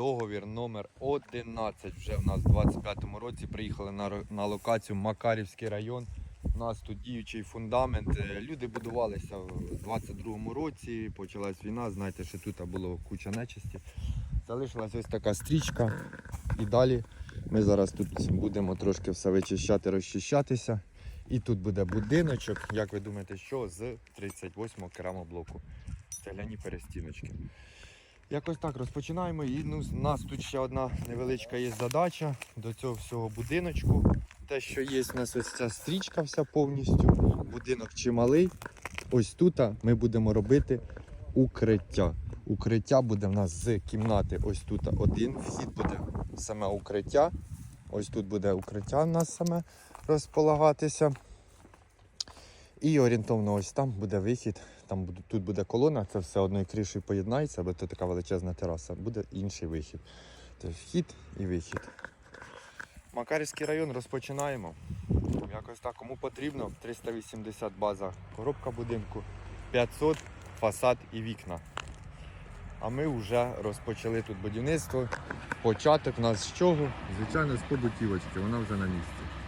договір номер 11. Вже в нас в 25-му році приїхали на, на локацію Макарівський район. У нас тут діючий фундамент. Е, Люди будувалися в 22-му році, почалась війна. Знаєте, що тут було куча нечисті. Залишилась ось така стрічка. І далі ми зараз тут будемо трошки все вичищати, розчищатися. І тут буде будиночок, як ви думаєте, що з 38-го керамоблоку. Цегляні перестіночки. Якось так розпочинаємо. І ну, у нас тут ще одна невеличка є задача до цього всього будиночку. Те, що є, у нас ось ця стрічка вся повністю. Будинок чималий. Ось тут ми будемо робити укриття. Укриття буде в нас з кімнати. Ось тут один вхід буде саме укриття. Ось тут буде укриття в нас саме розполагатися. І орієнтовно ось там буде вихід. Там буде, тут буде колона, це все одною кришею поєднається, бо це така величезна тераса. Буде інший вихід. Тобто вхід і вихід. Макарівський район розпочинаємо. Якось так, кому потрібно, 380 база коробка будинку, 500 фасад і вікна. А ми вже розпочали тут будівництво. Початок у нас з чого? Звичайно, з побутівочки, вона вже на місці.